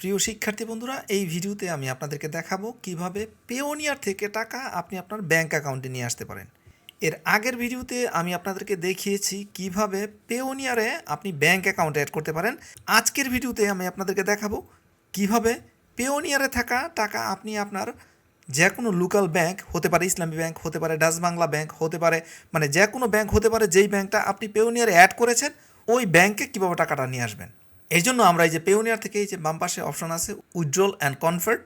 প্রিয় শিক্ষার্থী বন্ধুরা, এই ভিডিওতে আমি আপনাদেরকে দেখাবো কীভাবে পেওনিয়ার থেকে টাকা আপনি আপনার ব্যাংক অ্যাকাউন্টে নিয়ে আসতে পারেন। এর আগের ভিডিওতে আমি আপনাদেরকে দেখিয়েছি কীভাবে পেওনিয়ারে আপনি ব্যাংক অ্যাকাউন্ট অ্যাড করতে পারেন। আজকের ভিডিওতে আমি আপনাদেরকে দেখাবো কীভাবে পেওনিয়ারে থাকা টাকা আপনি আপনার যে কোনো লোকাল ব্যাংক হতে পারে ইসলামী ব্যাংক হতে পারে ডাচ বাংলা ব্যাংক হতে পারে মানে যে কোনো ব্যাংক হতে পারে যেই ব্যাংকটা আপনি পেওনিয়ারে অ্যাড করেছেন, ওই ব্যাংকে কীভাবে টাকাটা নিয়ে আসবেন। এই জন্য আমরা এই যে পেওনিয়ার থেকে এই যে বাম পাশে অপশন আছে উজ্জ্বল অ্যান্ড কনফার্ট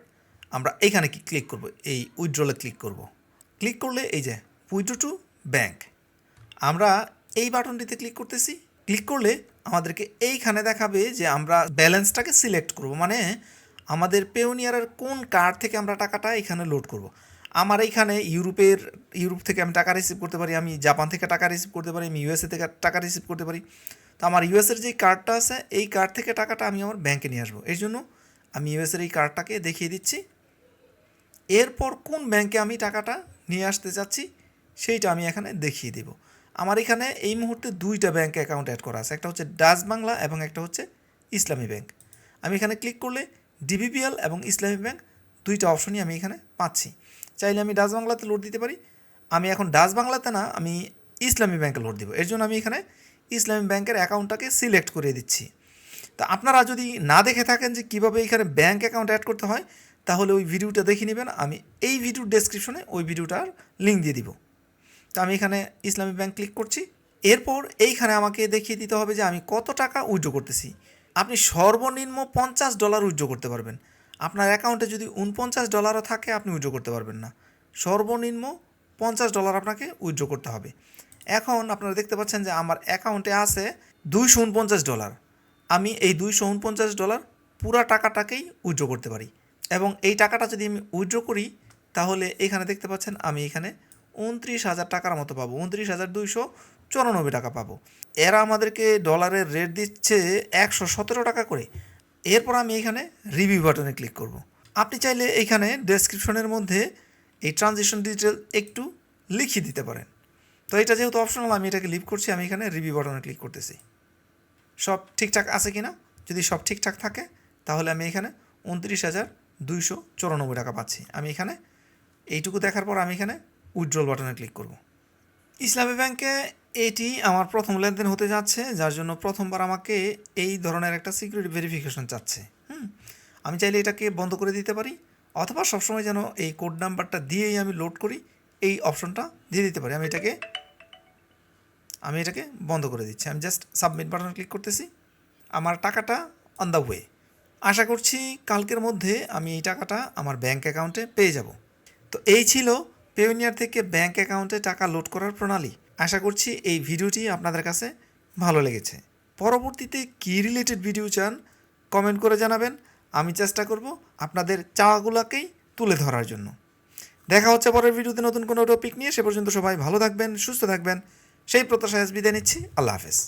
আমরা এইখানে কি ক্লিক করব? এই উজ্জ্বলে ক্লিক করব। ক্লিক করলে এই যে উইড্রো টু ব্যাংক আমরা এই বাটনটিতে ক্লিক করতেছি। ক্লিক করলে আমাদেরকে এইখানে দেখাবে যে আমরা ব্যালেন্সটাকে সিলেক্ট করব। মানে আমাদের পেওনিয়ারের কোন কার্ড থেকে আমরা টাকাটা এখানে লোড করব। আমার এইখানে ইউরোপের, ইউরোপ থেকে আমি টাকা রিসিভ করতে পারি, আমি জাপান থেকে টাকা রিসিভ করতে পারি, আমি ইউএসএ থেকে টাকা রিসিভ করতে পারি। তো আমার ইউএসের যে কার্ডটা আছে, এই কার্ড থেকে টাকাটা আমি আমার ব্যাংকে নিয়ে আসব। এই জন্য আমি ইউএসের এই কার্ডটাকে দেখিয়ে দিচ্ছি। এরপর কোন ব্যাংকে আমি টাকাটা নিয়ে আসতে চাচ্ছি, সেইটা আমি এখানে দেখিয়ে দেব। আমার এখানে এই মুহূর্তে দুইটা ব্যাংক অ্যাকাউন্ট অ্যাড করা আছে। একটা হচ্ছে ডাচ বাংলা এবং একটা হচ্ছে ইসলামী ব্যাংক আমি এখানে ক্লিক করলে ডিবিপিএল এবং ইসলামী ব্যাংক দুইটা অপশনই আমি এখানে পাচ্ছি। চাইলে আমি ডাচ বাংলাতে লোড দিতে পারি। আমি এখন ডাচ বাংলাতে না, আমি ইসলামী ব্যাংকে লোড দিব। এর জন্য আমি এখানে ইসলামী ব্যাংকের অ্যাকাউন্টটাকে সিলেক্ট করে দিচ্ছি। তা আপনারা যদি না দেখে থাকেন যে কীভাবে এখানে ব্যাংক অ্যাকাউন্ট অ্যাড করতে হয়, তাহলে ওই ভিডিওটা দেখে নেবেন। আমি এই ভিডিওর ডেসক্রিপশনে ওই ভিডিওটার লিঙ্ক দিয়ে দিব। তো আমি এখানে ইসলামী ব্যাংক ক্লিক করছি। এরপর এইখানে আমাকে দেখিয়ে দিতে হবে যে আমি কত টাকা উইথড্র করতেছি। আপনি সর্বনিম্ন পঞ্চাশ ডলার উইথড্র করতে পারবেন। আপনার অ্যাকাউন্টে যদি উনপঞ্চাশ ডলারও থাকে, আপনি উইড্রো করতে পারবেন না। সর্বনিম্ন পঞ্চাশ ডলার আপনাকে উইথড্র করতে হবে। এখন আপনারা দেখতে পাচ্ছেন যে আমার অ্যাকাউন্টে আছে দুইশো উনপঞ্চাশ ডলার আমি এই দুইশো উনপঞ্চাশ ডলার পুরা টাকাটাকেই উইথড্র করতে পারি। এবং এই টাকাটা যদি আমি উইথড্র করি, তাহলে এখানে দেখতে পাচ্ছেন আমি এখানে উনত্রিশ হাজার টাকার মতো পাবো। উনত্রিশ হাজার দুইশো চুরানব্বই টাকা পাবো। এরা আমাদেরকে ডলারের রেট দিচ্ছে একশো সতেরো টাকা করে। এরপর আমি এখানে রিভিউ বাটনে ক্লিক করব। আপনি চাইলে এইখানে ডেসক্রিপশনের মধ্যে এই ট্রানজেকশন ডিটেল একটু লিখিয়ে দিতে পারেন। তো এটা যেহেতু অপশনাল আমি এটাকে লিভ করছি, আমি এখানে রিভিউ বাটনে ক্লিক করতেছি। সব ঠিকঠাক আছে কি না যদি সব ঠিকঠাক থাকে, তাহলে আমি এখানে উনত্রিশ হাজার দুইশো চুরানব্বই টাকা পাচ্ছি। আমি এখানে এইটুকু দেখার পর আমি এখানে উইথড্রল বাটনে ক্লিক করব। ইসলামী ব্যাংকে এটি আমার প্রথম লেনদেন হতে যাচ্ছে, যার জন্য প্রথমবার আমাকে এই ধরনের একটা সিকিউরিটি ভেরিফিকেশন চাচ্ছে। হুম, আমি চাইলে এটাকে বন্ধ করে দিতে পারি, অথবা সবসময় যেন এই কোড নাম্বারটা দিয়েই আমি লোড করি, এই অপশনটা দিয়ে দিতে পারি। আমি এটাকে আমি এটাকে বন্ধ করে দিচ্ছি। আমি জাস্ট সাবমিট বাটনে ক্লিক করতেছি। আমার টাকাটা অন দ্য ওয়ে আশা করছি কালকের মধ্যে আমি এই টাকাটা আমার ব্যাঙ্ক অ্যাকাউন্টে পেয়ে যাব। তো এই ছিল পেওনিয়ার থেকে ব্যাঙ্ক অ্যাকাউন্টে টাকা লোড করার প্রণালী। আশা করছি এই ভিডিওটি আপনাদের কাছে ভালো লেগেছে। পরবর্তীতে কী রিলেটেড ভিডিও চান কমেন্ট করে জানাবেন। আমি চেষ্টা করব আপনাদের চাওয়াগুলোকেই তুলে ধরার জন্য। দেখা হচ্ছে পরের ভিডিওতে নতুন কোনো টপিক নিয়ে। সে পর্যন্ত সবাই ভালো থাকবেন, সুস্থ থাকবেন। সেই প্রত্যাশা হাজবিদে নিচ্ছি। আল্লাহ হাফেজ।